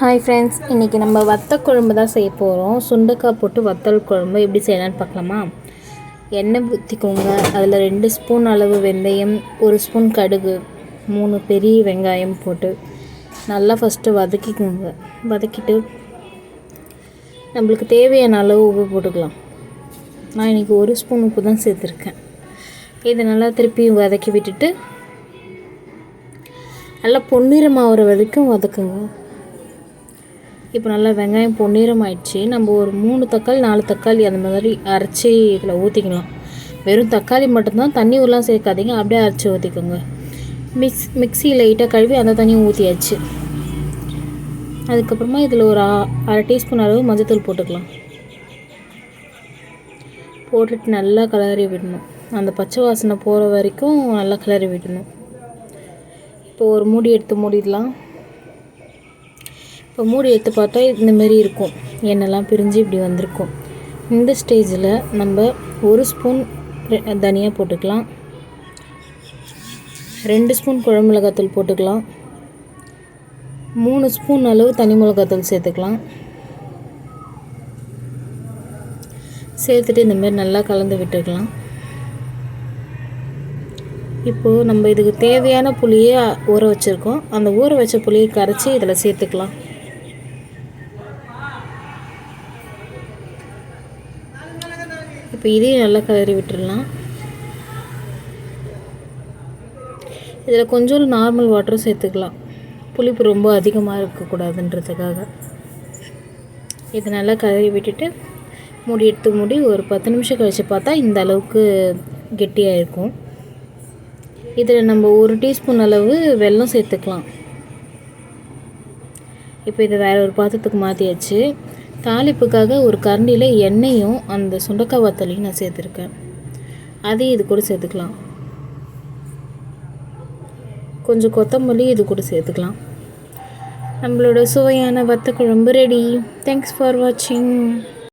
Hi friends இன்றைக்கி நம்ம வத்த குழம்பு தான் செய்ய போகிறோம் சுண்டைக்காய் போட்டு வத்தல் குழம்பு எப்படி செய்யலாம்னு பார்க்கலாமா? எண்ணெய் ஊற்றிக்கோங்க அதில் ரெண்டு ஸ்பூன் அளவு வெந்தயம் ஒரு ஸ்பூன் கடுகு மூணு பெரிய வெங்காயம் போட்டு நல்லா ஃபஸ்ட்டு வதக்கிக்கோங்க. வதக்கிட்டு நம்மளுக்கு தேவையான அளவு உப்பு போட்டுக்கலாம். நான் இன்றைக்கி ஒரு ஸ்பூன் உப்பு தான் சேர்த்துருக்கேன். இதை நல்லா திருப்பியும் வதக்கி விட்டுட்டு நல்லா பொன்னிற ஆகிற வரைக்கும் வதக்குங்க. இப்போ நல்லா வெங்காயம் பொன்னிறம் ஆயிடுச்சு நம்ம ஒரு மூணு தக்காளி நாலு தக்காளி அந்த மாதிரி அரைச்சி இதில் ஊற்றிக்கலாம் வெறும் தக்காளி மட்டும்தான் தண்ணி ஊரெலாம் சேர்க்காதீங்க. அப்படியே அரைச்சி ஊற்றிக்கோங்க மிக்ஸ் மிக்ஸி லைட்டாக கழுவி அந்த தண்ணியும் ஊற்றியாச்சு அதுக்கப்புறமா இதில் ஒரு அ- அரை டீஸ்பூன் அளவு மஞ்சத்தூள் போட்டுக்கலாம். போட்டுட்டு நல்லா கிளறி விடணும். அந்த பச்சை வாசனை போகிற வரைக்கும் நல்லா கிளறி விடணும். இப்போ ஒரு மூடி எடுத்து மூடிடலாம். இப்போ மூடி எடுத்து பார்த்தா இந்தமாரி இருக்கும். எண்ணெய்லாம் பிரிஞ்சு இப்படி வந்திருக்கும். இந்த ஸ்டேஜில் நம்ம ஒரு ஸ்பூன் தனியாக போட்டுக்கலாம். ரெண்டு ஸ்பூன் குழம்பு மிளகாத்தூள் போட்டுக்கலாம். மூணு ஸ்பூன் அளவு தனி மிளகாத்தூள் சேர்த்துக்கலாம். சேர்த்துட்டு இந்தமாரி நல்லா கலந்து விட்டுக்கலாம். இப்போது நம்ம இதுக்கு தேவையான புளியை ஊற வச்சுருக்கோம். அந்த ஊற வச்ச புளியை கரைச்சி இதில் சேர்த்துக்கலாம். இப்போ இதையும் நல்லா கலரி விட்டுடலாம். இதில் கொஞ்சம் நார்மல் வாட்டரும் சேர்த்துக்கலாம். புளிப்பு ரொம்ப அதிகமாக இருக்கக்கூடாதுன்றதுக்காக. இதை நல்லா கலரி விட்டுட்டு மூடி எடுத்து மூடி ஒரு பத்து நிமிஷம் கழித்து பார்த்தா இந்த அளவுக்கு கெட்டியாக இருக்கும் இதில் நம்ம ஒரு டீஸ்பூன் அளவு வெல்லம் சேர்த்துக்கலாம். இப்போ இதை வேறு ஒரு பாத்திரத்துக்கு மாற்றியாச்சு தாளிப்புக்காக ஒரு கரண்டியில் எண்ணெயும் அந்த சுண்டக்காய் வத்தலையும் நான் சேர்த்துருக்கேன். அதையும் இது கூட சேர்த்துக்கலாம். கொஞ்சம் கொத்தமல்லி இது கூட சேர்த்துக்கலாம். நம்மளோட சுவையான வத்த குழம்பு ரெடி தேங்க்ஸ் ஃபார் வாட்சிங்